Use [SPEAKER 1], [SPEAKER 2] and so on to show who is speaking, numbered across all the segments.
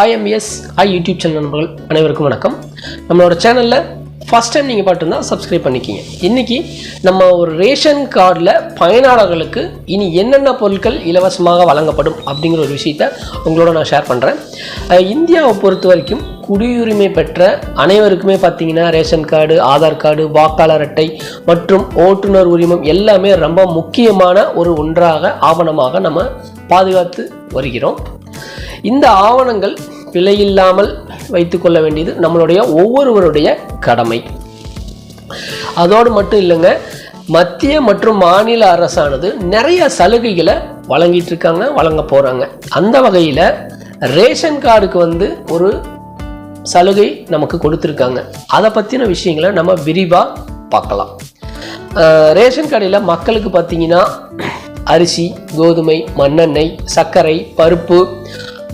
[SPEAKER 1] IMS ஐ YouTube channel நண்பர்கள். அனைவருக்கும் வணக்கம். நம்மளோட சேனலில் ஃபஸ்ட் டைம் நீங்கள் பார்த்துருந்தா சப்ஸ்கிரைப் பண்ணிக்கிங்க. இன்றைக்கி நம்ம ஒரு ரேஷன் கார்டில் பயனாளர்களுக்கு இனி என்னென்ன பொருட்கள் இலவசமாக வழங்கப்படும் அப்படிங்கிற ஒரு விஷயத்த உங்களோட நான் ஷேர் பண்ணுறேன் இந்தியாவை பொறுத்த வரைக்கும் குடியுரிமை பெற்ற அனைவருக்குமே பார்த்தீங்கன்னா ரேஷன் கார்டு ஆதார் கார்டு வாக்காளர் அட்டை மற்றும் ஓட்டுநர் உரிமம் எல்லாமே ரொம்ப முக்கியமான ஒரு ஒன்றாக ஆவணமாக நம்ம பாதுகாத்து வருகிறோம். இந்த ஆவணங்கள் பிழையில்லாமல் வைத்துக்கொள்ள வேண்டியது நம்மளுடைய ஒவ்வொருவருடைய கடமை. அதோடு மட்டும் இல்லைங்க மத்திய மற்றும் மாநில அரசானது நிறைய சலுகைகளை வழங்கிட்டு இருக்காங்க வழங்க போகிறாங்க அந்த வகையில் ரேஷன் கார்டுக்கு வந்து ஒரு சலுகை நமக்கு கொடுத்துருக்காங்க. அதை பற்றின விஷயங்களை நம்ம விரிவாக பார்க்கலாம். அஹ் ரேஷன் கடையில் மக்களுக்கு பார்த்தீங்கன்னா அரிசி கோதுமை மண்ணெண்ணெய் சர்க்கரை பருப்பு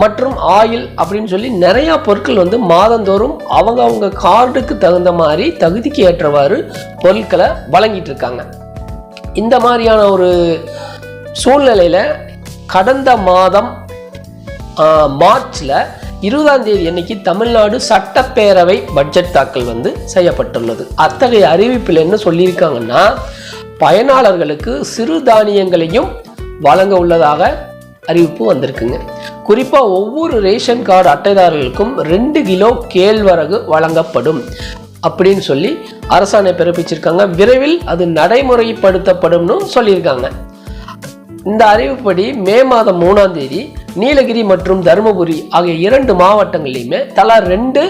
[SPEAKER 1] மற்றும் ஆயில் அப்படின்னு சொல்லி நிறையா பொருட்கள் வந்து மாதந்தோறும் அவங்க அவங்க கார்டுக்கு தகுந்த மாதிரி தகுதிக்கு ஏற்றவாறு பொருட்களை வழங்கிட்டு இருக்காங்க. இந்த மாதிரியான ஒரு சூழ்நிலையில் கடந்த மாதம் மார்ச்சில் இருபதாம் தேதி அன்னைக்கு தமிழ்நாடு சட்டப்பேரவை பட்ஜெட் தாக்கல் வந்து செய்யப்பட்டுள்ளது. அத்தகைய அறிவிப்பில் என்ன சொல்லியிருக்காங்கன்னா பயனாளர்களுக்கு சிறு தானியங்களையும் வழங்க உள்ளதாக அறிவிப்பு வந்திருக்குங்க. குறிப்பாக ஒவ்வொரு ரேஷன் கார்டு அட்டைதாரர்களுக்கும் ரெண்டு கிலோ கேழ்வரகு வழங்கப்படும் அப்படின்னு சொல்லி அரசாணை பிறப்பிச்சிருக்காங்க. விரைவில் அது நடைமுறைப்படுத்தப்படும்னு சொல்லியிருக்காங்க. இந்த அறிவுப்படி மே மாதம் மூணாம் தேதி நீலகிரி மற்றும் தருமபுரி ஆகிய இரண்டு மாவட்டங்களிலுமே தலா ரெண்டு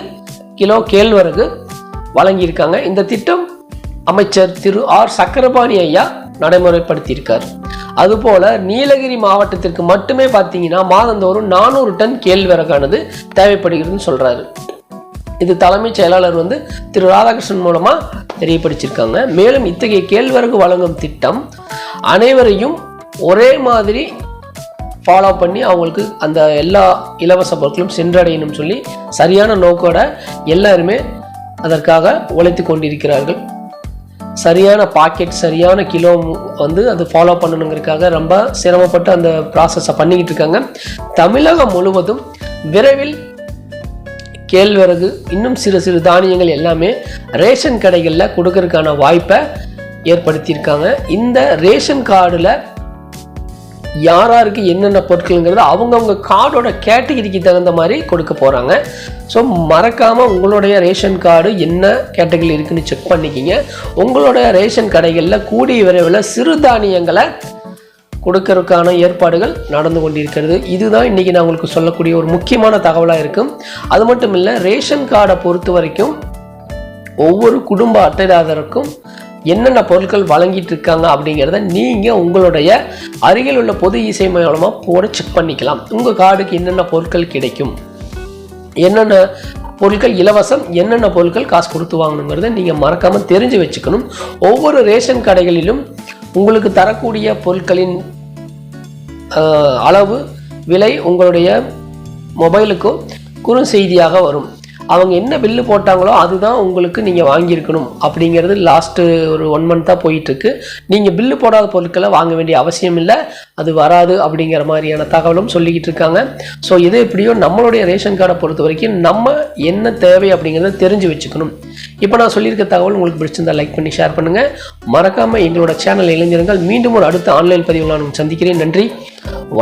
[SPEAKER 1] கிலோ கேழ்வரகு வழங்கியிருக்காங்க. இந்த திட்டம் அமைச்சர் திரு ஆர் சக்கரபாணி ஐயா நடைமுறைப்படுத்தியிருக்கார். அதுபோல நீலகிரி மாவட்டத்திற்கு மட்டுமே பார்த்தீங்கன்னா மாதந்தோறும் நானூறு டன் கேழ்வரகானது தேவைப்படுகிறதுன்னு சொல்கிறாரு இது தலைமைச் செயலாளர் வந்து திரு ராதாகிருஷ்ணன் மூலமாக தெரியப்படுத்தியிருக்காங்க. மேலும் இத்தகைய கேழ்வரகு வழங்கும் திட்டம் அனைவரையும் ஒரே மாதிரி ஃபாலோ பண்ணி அவங்களுக்கு அந்த எல்லா இலவச பொருட்களும் சென்றடையணும்னு சொல்லி சரியான நோக்கோட எல்லாருமே அதற்காக உழைத்து கொண்டிருக்கிறார்கள். சரியான பாக்கெட் சரியான கிலோ வந்து அது ஃபாலோ பண்ணணுங்கிறதுக்காக ரொம்ப சிரமப்பட்டு அந்த ப்ராசஸை பண்ணிக்கிட்டு இருக்காங்க. தமிழகம் முழுவதும் விரைவில் கேழ்வரகு இன்னும் சிறு சிறு தானியங்கள் எல்லாமே ரேஷன் கடைகளில் கொடுக்கறதுக்கான வாய்ப்பை ஏற்படுத்தியிருக்காங்க. இந்த ரேஷன் கார்டில் யாராருக்கு என்னென்ன பொருட்கள்ங்கிறது அவங்கவுங்க கார்டோட கேட்டகிரிக்கு தகுந்த மாதிரி கொடுக்க போகிறாங்க ஸோ மறக்காமல் உங்களுடைய ரேஷன் கார்டு என்ன கேட்டகரி இருக்குன்னு செக் பண்ணிக்கிங்க. உங்களோட ரேஷன் கடைகளில் கூடிய விரைவில் சிறுதானியங்களை கொடுக்கறதுக்கான ஏற்பாடுகள் நடந்து கொண்டிருக்கிறது. இதுதான் இன்றைக்கி நான் உங்களுக்கு சொல்லக்கூடிய ஒரு முக்கியமான தகவலாக இருக்கும். அது மட்டும் இல்லை ரேஷன் கார்டை பொறுத்த வரைக்கும் ஒவ்வொரு குடும்ப அட்டைதாரருக்கும் என்னென்ன பொருட்கள் வழங்கிட்டு இருக்காங்க அப்படிங்கிறத நீங்கள் உங்களுடைய அருகில் உள்ள பொது இசை மூலமாக போட செக் பண்ணிக்கலாம். உங்கள் கார்டுக்கு என்னென்ன பொருட்கள் கிடைக்கும்? என்னென்ன பொருட்கள் இலவசம்? என்னென்ன பொருட்கள் காசு கொடுத்து வாங்கணுங்கிறத நீங்கள் மறக்காமல் தெரிஞ்சு வச்சுக்கணும். ஒவ்வொரு ரேஷன் கடைகளிலும் உங்களுக்கு தரக்கூடிய பொருட்களின் அளவு விலை உங்களுடைய மொபைலுக்கும் குறுஞ்செய்தியாக வரும். அவங்க என்ன பில்லு போட்டாங்களோ அதுதான் உங்களுக்கு நீங்கள் வாங்கியிருக்கணும். அப்படிங்கிறது லாஸ்ட்டு ஒரு ஒன் மந்த்தாக போயிட்டுருக்கு. நீங்கள் பில்லு போடாத பொருட்களை வாங்க வேண்டிய அவசியம் இல்லை. அது வராது அப்படிங்கிற மாதிரியான தகவலும் சொல்லிக்கிட்டு இருக்காங்க. ஸோ எது எப்படியோ நம்மளுடைய ரேஷன் கார்டை பொறுத்த வரைக்கும் நம்ம என்ன தேவை அப்படிங்கிறத தெரிஞ்சு வச்சுக்கணும். இப்போ நான் சொல்லியிருக்க தகவல் உங்களுக்கு பிடிச்சிருந்தா லைக் பண்ணி ஷேர் பண்ணுங்கள் மறக்காமல் எங்களோட சேனல் இளைஞர்கள் மீண்டும் ஒரு அடுத்த ஆன்லைன் பதிவில் நான் சந்திக்கிறேன். நன்றி. வணக்கம்.